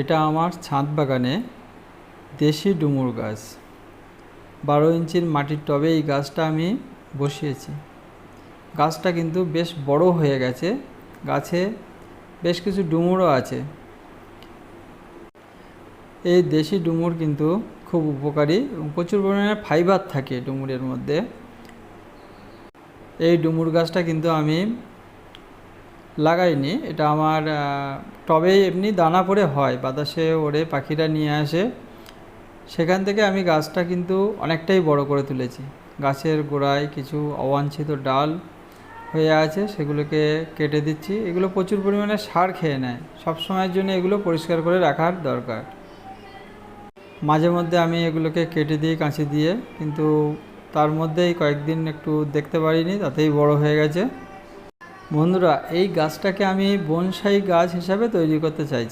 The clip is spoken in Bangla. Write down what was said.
এটা আমার ছাদ বাগানে দেশি ডুমুর গাছ। বারো ইঞ্চির মাটির টবে এই গাছটা আমি বসিয়েছি। গাছটা কিন্তু বেশ বড় হয়ে গেছে। গাছে বেশ কিছু ডুমুরও আছে। এই দেশি ডুমুর কিন্তু খুব উপকারী এবং প্রচুর পরিমাণে ফাইবার থাকে ডুমুরের মধ্যে। এই ডুমুর গাছটা কিন্তু আমি লাগাইনি, এটা আমার টবেই এমনি দানা পড়ে হয়, বাতাসে ওড়ে, পাখিরা নিয়ে আসে। সেখান থেকে আমি গাছটা কিন্তু অনেকটাই বড় করে তুলেছি। গাছের গোড়ায় কিছু অবাঞ্ছিত ডাল হয়ে আছে, সেগুলোকে কেটে দিচ্ছি। এগুলো প্রচুর পরিমাণে সার খেয়ে নেয়। সব সময়ের জন্য এগুলো পরিষ্কার করে রাখার দরকার। মাঝে মধ্যে আমি এগুলোকে কেটে দিই কাঁচি দিয়ে, কিন্তু তার মধ্যেই কয়েকদিন একটু দেখতে পারিনি, তাতেই বড় হয়ে গেছে। বন্ধুরা এই গাছটাকে আমি বনসাই গাছ হিসাবে তৈরি করতে চাইছি।